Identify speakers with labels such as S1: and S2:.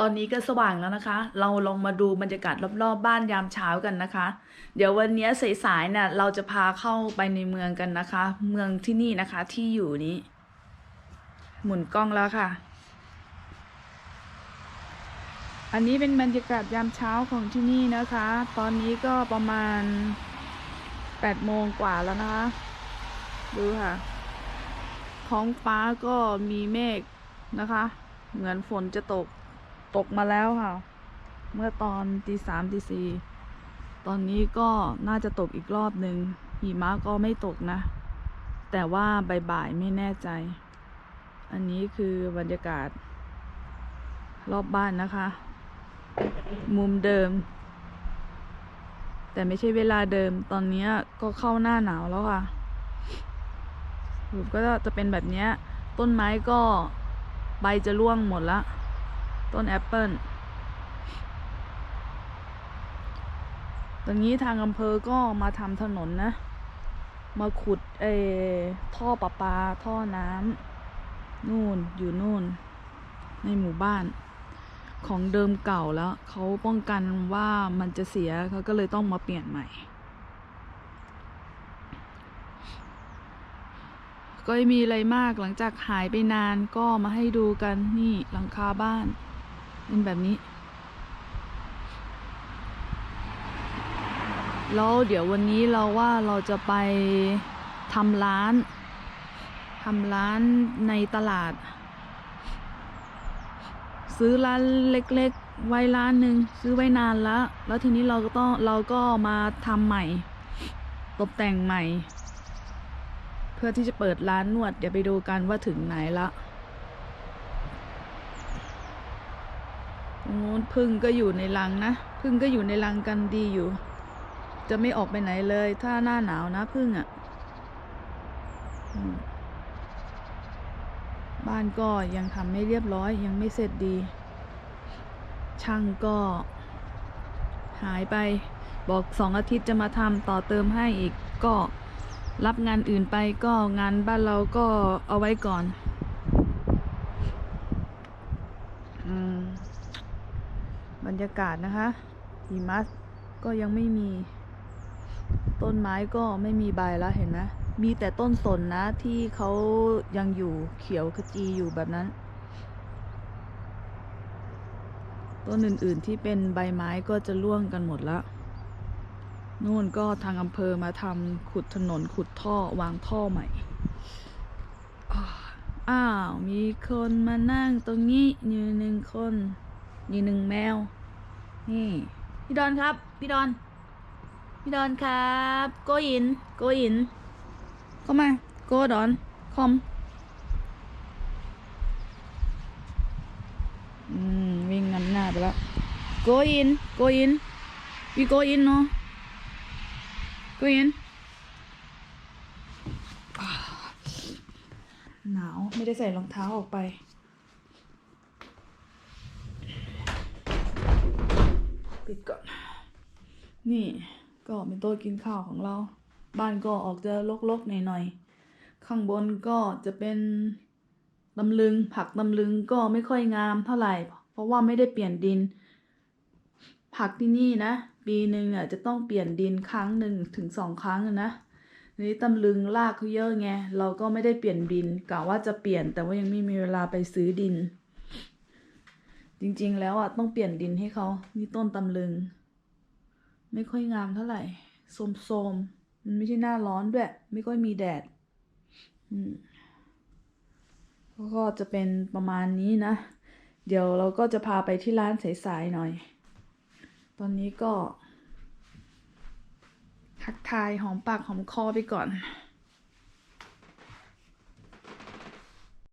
S1: ตอนนี้ก็สว่างแล้วนะคะ เราลองมาดูบรรยากาศรอบๆบบ้านยามเช้ากันนะคะ เดี๋ยววันนี้สายๆเนี่ยเราจะพาเข้าไปในเมืองกันนะคะ เมืองที่นี่นะคะที่อยู่นี้ หมุนกล้องแล้วค่ะ อันนี้เป็นบรรยากาศยามเช้าของที่นี่นะคะ ตอนนี้ก็ประมาณแปดโมงกว่าแล้วนะคะ ดูค่ะ ท้องฟ้าก็มีเมฆนะคะ เหมือนฝนจะตก ตกมาแล้วค่ะ เมื่อตอนตีสามตีสี่ตอนนี้ก็น่าจะตกอีกรอบหนึ่งหิมะก็ไม่ตกนะ แต่ว่าบ่ายๆไม่แน่ใจ อันนี้คือบรรยากาศ รอบบ้านนะคะ มุมเดิม แต่ไม่ใช่เวลาเดิม ตอนนี้ก็เข้าหน้าหนาวแล้วค่ะรูปก็จะเป็นแบบนี้ ต้นไม้ก็ใบจะร่วงหมดละ ต้นแอปเปิลตอนนี้ทางอำเภอก็มาทำถนนนะ มาขุดเออท่อประปา ท่อน้ำนู่นอยู่นู่น ในหมู่บ้าน ของเดิมเก่าแล้ว เขาป้องกันว่ามันจะเสียเขาก็เลยต้องมาเปลี่ยนใหม่ ก็ไม่มีอะไรมากหลังจากหายไปนานก็มาให้ดูกันนี่หลังคาบ้าน เป็นแบบนี้ แล้วเดี๋ยววันนี้เราว่าเราจะไปทำร้านทำร้านในตลาด ซื้อร้านเล็กๆ ไว้ร้านหนึ่งซื้อไว้นานแล้ว แล้วทีนี้เราก็ต้องเราก็มาทำใหม่ ตกแต่งใหม่ เพื่อที่จะเปิดร้านนวด เดี๋ยวไปดูกันว่าถึงไหนละ รงนู้นพึ่งก็อยู่ในรังนะพึ่งก็อยู่ในรังกันดีอยู่ จะไม่ออกไปไหนเลย ถ้าหน้าหนาวนะพึ่งอะ่ะบ้านก็ยังทำไม่เรียบร้อยยังไม่เสร็จดี ช่างก็ หายไป บอกสองอาทิตย์จะมาทำต่อเติมให้อีกก็รับงานอื่นไปก็งานบ้านเราก็เอาไว้ก่อน อืม บรรยากาศนะคะหิมะก็ยังไม่มี ต้นไม้ก็ไม่มีใบแล้วเห็นไหมมีแต่ต้นสนนะที่เขายังอยู่เขียวขจีอยู่แบบนั้น ต้นอื่นๆที่เป็นใบไม้ก็จะร่วงกันหมดแล้วนู่นก็ทางอำเภอมาทำขุดถนนขุดท่อวางท่อใหม่ อ้าวอ้าวมีคนมานั่งตรงนี้อยู่หนึ่งคน อยู่หนึ่งแมว นี่ พี่ดอนครับ พี่ดอน พี่ดอนครับ โกอิน โกอินเข้ามา โกดอน คอม อืม วิ่งนำหน้าไปแล้ว โกอิน โกอิน we go in เนาะ go in อ่าหนาว ไม่ได้ใส่รองเท้าออกไป ปิดก่อน นี่ก็เป็นโต๊ะกินข้าวของเรา บ้านก็ออกจะลกๆหน่อยๆ ข้างบนก็จะเป็นตำลึง ผักตำลึงก็ไม่ค่อยงามเท่าไหร่ เพราะว่าไม่ได้เปลี่ยนดิน ผักที่นี่นะ ปีหนึ่งอะจะต้องเปลี่ยนดินครั้งหนึ่งถึงสองครั้งนะนี่ตำลึงรากเขาเยอะไง เราก็ไม่ได้เปลี่ยนดินกะว่าจะเปลี่ยนแต่ว่ายังไม่มีเวลาไปซื้อดิน จริงๆ แล้วอะต้องเปลี่ยนดินให้เขานี่ต้นตำลึง ไม่ค่อยงามเท่าไหร่โสมๆมันไม่ใช่หน้าร้อนด้วย ไม่ค่อยมีแดด อืมก็จะเป็นประมาณนี้นะ เดี๋ยวเราก็จะพาไปที่ร้านสายๆหน่อย ตอนนี้ก็ทักทายหอมปากหอมคอไปก่อน